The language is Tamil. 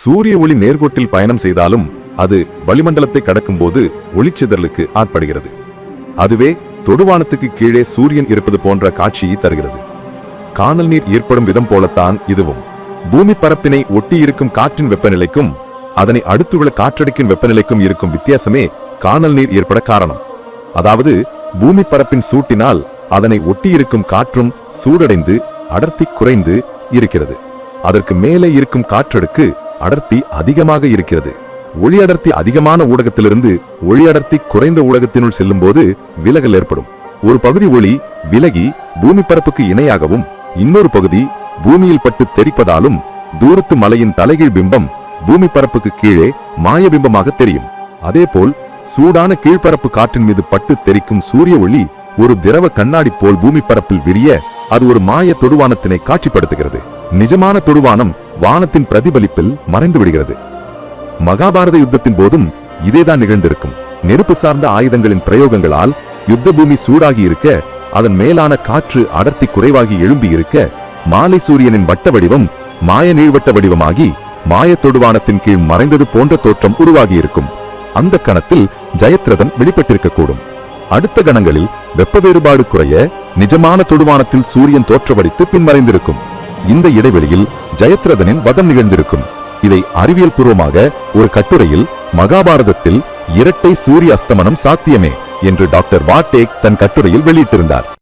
சூரிய ஒளி நேர்கோட்டில் பயணம் செய்தாலும் அது வளிமண்டலத்தை கடக்கும்போது ஒளிச்சிதறலுக்கு ஆட்படுகிறது. அதுவே தொடுவானத்துக்கு கீழே சூரியன் இருப்பது போன்ற காட்சியை தருகிறது. காணல் நீர் ஏற்படும் விதம் போலத்தான் இதுவும். பூமி பரப்பினை ஒட்டியிருக்கும் காற்றின் வெப்பநிலைக்கும் அதனை அடுத்துள்ள காற்றடிக்கும் வெப்பநிலைக்கும் இருக்கும் வித்தியாசமே காணல் நீர் ஏற்பட காரணம். அதாவது பூமி பரப்பின் சூட்டினால் அதனை ஒட்டியிருக்கும் காற்றும் சூடடைந்து அடர்த்தி குறைந்து இருக்கிறது. அதற்கு மேலே இருக்கும் காற்றடுக்கு அடர்த்தி அதிகமாக இருக்கிறது. ஒளி அடர்த்தி அதிகமான ஊடகத்திலிருந்து ஒளி அடர்த்தி குறைந்த ஊடகத்தினுள் செல்லும்போது விலகல் ஏற்படும். ஒரு பகுதி ஒளி விலகி பூமி பரப்புக்கு இணையாகவும் இன்னொரு பகுதி பூமியில் பட்டு தெரிப்பதாலும் தூரத்து மலையின் தலைகீழ் பிம்பம் பூமி பரப்புக்கு கீழே மாயபிம்பமாக தெரியும். அதேபோல் சூடான கீழ்ப்பரப்பு காற்றின் மீது பட்டு தெரிக்கும் சூரிய ஒளி ஒரு திரவ கண்ணாடி போல் பூமி பரப்பில் விரிய அது ஒரு மாய தொடுவானத்தினை காட்சிப்படுத்துகிறது. நிஜமான தொடுவானம் வானத்தின் பிரதிபலிப்பில் மறைந்து விடுகிறது. மகாபாரத யுத்தத்தின் போதும் இதேதான் நிகழ்ந்திருக்கும். நெருப்பு சார்ந்த ஆயுதங்களின் பிரயோகங்களால் யுத்த பூமி சூடாகி இருக்க அதன் மேலான காற்று அடர்த்தி குறைவாகி எழும்பி இருக்க மாலை சூரியனின் வட்ட வடிவம் மாய நீழ்வட்ட வடிவமாகி மாய தொடுவானத்தின் கீழ் மறைந்தது போன்ற தோற்றம் உருவாகி இருக்கும் அந்த கணத்தில் ஜெயத்ரதன் வெளிப்பட்டிருக்கக்கூடும். அடுத்த கணங்களில் வெப்ப வேறுபாடு குறைய நிஜமான தொடுவானத்தில் சூரியன் தோற்றவடித்து பின்மறைந்திருக்கும். இந்த இடைவெளியில் ஜெயத்ரதனின் வதம் நிகழ்ந்திருக்கும். இதை அறிவியல் பூர்வமாக ஒரு கட்டுரையில் மகாபாரதத்தில் இரட்டை சூரிய அஸ்தமனம் சாத்தியமே என்று டாக்டர் வாட்டேக் தன் கட்டுரையில் வெளியிட்டிருந்தார்.